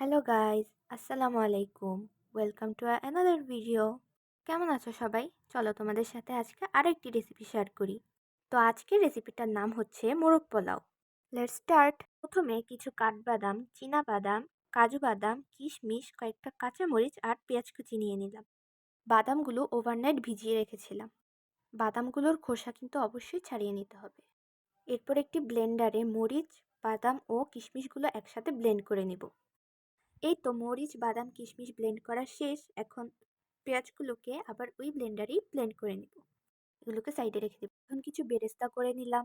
Hello guys আসসালামু আলাইকুম welcome to another video কেমন আছো সবাই? চলো তোমাদের সাথে আজকে আরও একটি রেসিপি শেয়ার করি। তো আজকের রেসিপিটার নাম হচ্ছে মোরগ পোলাও। লেট স্টার্ট প্রথমে কিছু কাঠবাদাম চীনা বাদাম কাজু বাদাম, কিশমিশ, কয়েকটা কাঁচামরিচ আর পেঁয়াজ কুচি নিয়ে নিলাম। বাদামগুলো ওভারনাইট ভিজিয়ে রেখেছিলাম। বাদামগুলোর খোসা কিন্তু অবশ্যই ছাড়িয়ে নিতে হবে। এরপর একটি ব্লেন্ডারে মরিচ, বাদাম ও কিশমিশগুলো একসাথে ব্লেন্ড করে নিব। এই তো মরিচ, বাদাম, কিশমিশ ব্লেন্ড করা শেষ। এখন পেঁয়াজগুলোকে আবার ওই ব্লেন্ডারেই ব্লেন্ড করে নিব। এগুলোকে সাইডে রেখে দেব। এখন কিছু বেরেস্তা করে নিলাম।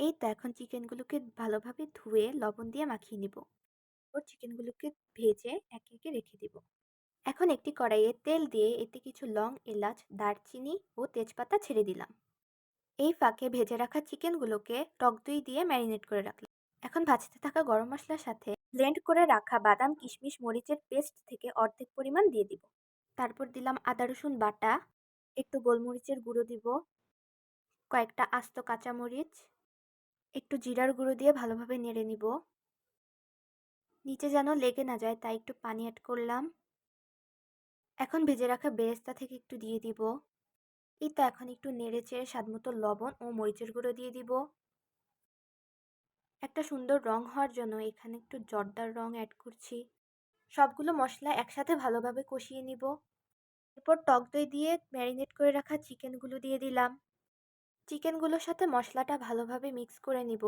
এই তো এখন চিকেনগুলোকে ভালোভাবে ধুয়ে লবণ দিয়ে মাখিয়ে নিব। ওর চিকেনগুলোকে ভেজে একে একে রেখে দিব। এখন একটি কড়াইয়ে তেল দিয়ে এতে কিছু লং, এলাচ, দারচিনি ও তেজপাতা ছেড়ে দিলাম। এই ফাঁকে ভেজে রাখা চিকেনগুলোকে টক দই দিয়ে ম্যারিনেট করে রাখলাম। এখন ভাজতে থাকা গরম মশলার সাথে ব্লেন্ড করে রাখা বাদাম, কিশমিশ, মরিচের পেস্ট থেকে অর্ধেক পরিমাণ দিয়ে দিব। তারপর দিলাম আদা, রসুন বাটা, একটু গোলমরিচের গুঁড়ো দিব, কয়েকটা আস্ত কাঁচামরিচ, একটু জিরার গুঁড়ো দিয়ে ভালোভাবে নেড়ে নিব। নিচে যেন লেগে না যায়, তাই একটু পানি অ্যাড করলাম। এখন ভেজে রাখা বেরেস্তা থেকে একটু দিয়ে দিব। এই তো এখন একটু নেড়ে চেড়ে স্বাদমতো লবণ ও মরিচের গুঁড়ো দিয়ে দিব। একটা সুন্দর রং হওয়ার জন্য এখানে একটু জর্দার রং অ্যাড করছি। সবগুলো মশলা একসাথে ভালোভাবে কষিয়ে নিব। এরপর টক দই দিয়ে ম্যারিনেট করে রাখা চিকেনগুলো দিয়ে দিলাম। চিকেনগুলোর সাথে মশলাটা ভালোভাবে মিক্স করে নিব।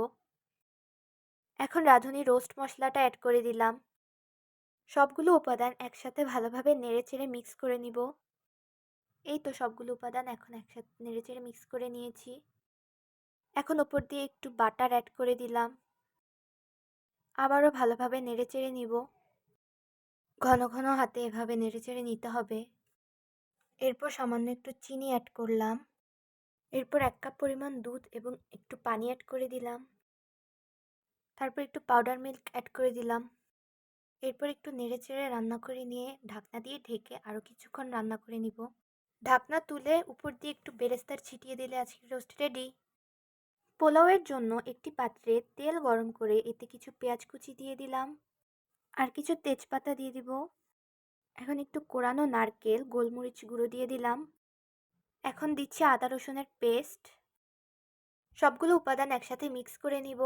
এখন রাঁধুনি রোস্ট মশলাটা অ্যাড করে দিলাম। সবগুলো উপাদান একসাথে ভালোভাবে নেড়েচেড়ে মিক্স করে নিব। এই তো সবগুলো উপাদান এখন একসাথে নেড়েচেড়ে মিক্স করে নিয়েছি। এখন ওপর দিয়ে একটু বাটার অ্যাড করে দিলাম। আবারও ভালোভাবে নেড়েচেড়ে নিব। ঘন ঘন হাতে এভাবে নেড়েচেড়ে নিতে হবে। এরপর সামান্য একটু চিনি অ্যাড করলাম। এরপর এক কাপ পরিমাণ দুধ এবং একটু পানি অ্যাড করে দিলাম। তারপর একটু পাউডার মিল্ক অ্যাড করে দিলাম। এরপর একটু নেড়েচেড়ে রান্না করে নিয়ে ঢাকনা দিয়ে ঢেকে আরও কিছুক্ষণ রান্না করে নিব। ঢাকনা তুলে উপর দিয়ে একটু বেরেস্তার ছিটিয়ে দিলে আজকে রোস্ট রেডি পোলাওয়ের জন্য একটি পাত্রে তেল গরম করে এতে কিছু পেঁয়াজ কুচি দিয়ে দিলাম। আর কিছু তেজপাতা দিয়ে দিব। এখন একটু কোরানো নারকেল, গোলমরিচ গুঁড়ো দিয়ে দিলাম। এখন দিচ্ছি আদা রসুনের পেস্ট। সবগুলো উপাদান একসাথে মিক্স করে নিব।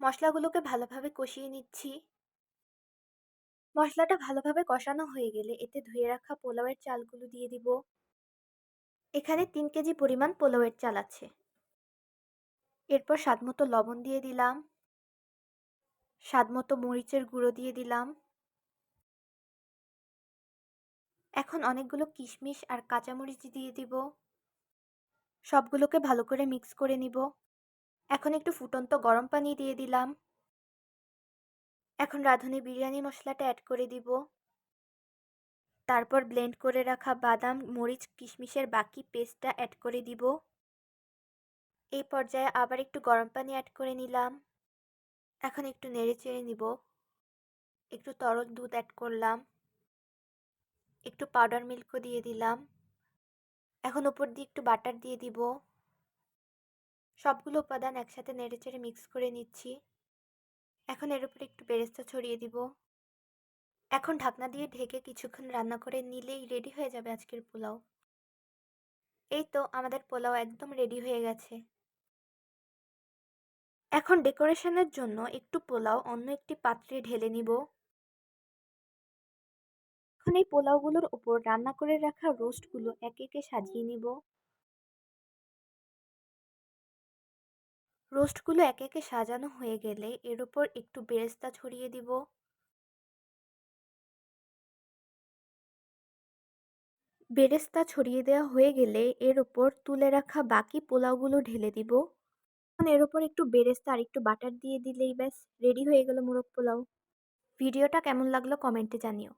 মশলাগুলোকে ভালোভাবে কষিয়ে নিচ্ছি। মশলাটা ভালোভাবে কষানো হয়ে গেলে এতে ধুয়ে রাখা পোলাওয়ের চালগুলো দিয়ে দিব। এখানে তিন কেজি পরিমাণ পোলাওয়ের চাল আছে। এরপর স্বাদমতো লবণ দিয়ে দিলাম। স্বাদমতো মরিচের গুঁড়ো দিয়ে দিলাম। এখন অনেকগুলো কিশমিশ আর কাঁচামরিচ দিয়ে দিব। সবগুলোকে ভালো করে মিক্স করে নিব। এখন একটু ফুটন্ত গরম পানি দিয়ে দিলাম। এখন রাঁধুনি বিরিয়ানি মশলাটা অ্যাড করে দিব। তারপর ব্লেন্ড করে রাখা বাদাম, মরিচ, কিশমিশের বাকি পেস্টটা অ্যাড করে দিব। এই পর্যায়ে আবার একটু গরম পানি অ্যাড করে নিলাম। এখন একটু নেড়ে চেড়ে নিব। একটু তরল দুধ অ্যাড করলাম। একটু পাউডার মিল্কও দিয়ে দিলাম। এখন উপর দিয়ে একটু বাটার দিয়ে দিব। সবগুলো উপাদান একসাথে নেড়ে চেড়ে মিক্স করে নিচ্ছি। এখন এর উপরে একটু বেরেস্তা ছড়িয়ে দিব। এখন ঢাকনা দিয়ে ঢেকে কিছুক্ষণ রান্না করে নিলেই রেডি হয়ে যাবে আজকের পোলাও। এই তো আমাদের পোলাও একদম রেডি হয়ে গেছে। এখন ডেকোরেশনের জন্য একটু পোলাও, অন্য একটি পাত্রে ঢেলে নিব। এখন এই পোলাওগুলোর উপর রান্না করে রাখা রোস্টগুলো একে একে সাজিয়ে নিব। রোস্টগুলো একে একে সাজানো হয়ে গেলে এর উপর একটু বেরেস্তা ছড়িয়ে দিব। বেরেস্তা ছড়িয়ে দেওয়া হয়ে গেলে এর উপর তুলে রাখা বাকি পোলাওগুলো ঢেলে দিব। এখন এর উপর একটু বেরেস্তা আর একটু বাটার দিয়ে দিলেই ব্যাস রেডি হয়ে গেল মোরগ পোলাও। ভিডিওটা কেমন লাগল কমেন্টে জানিও।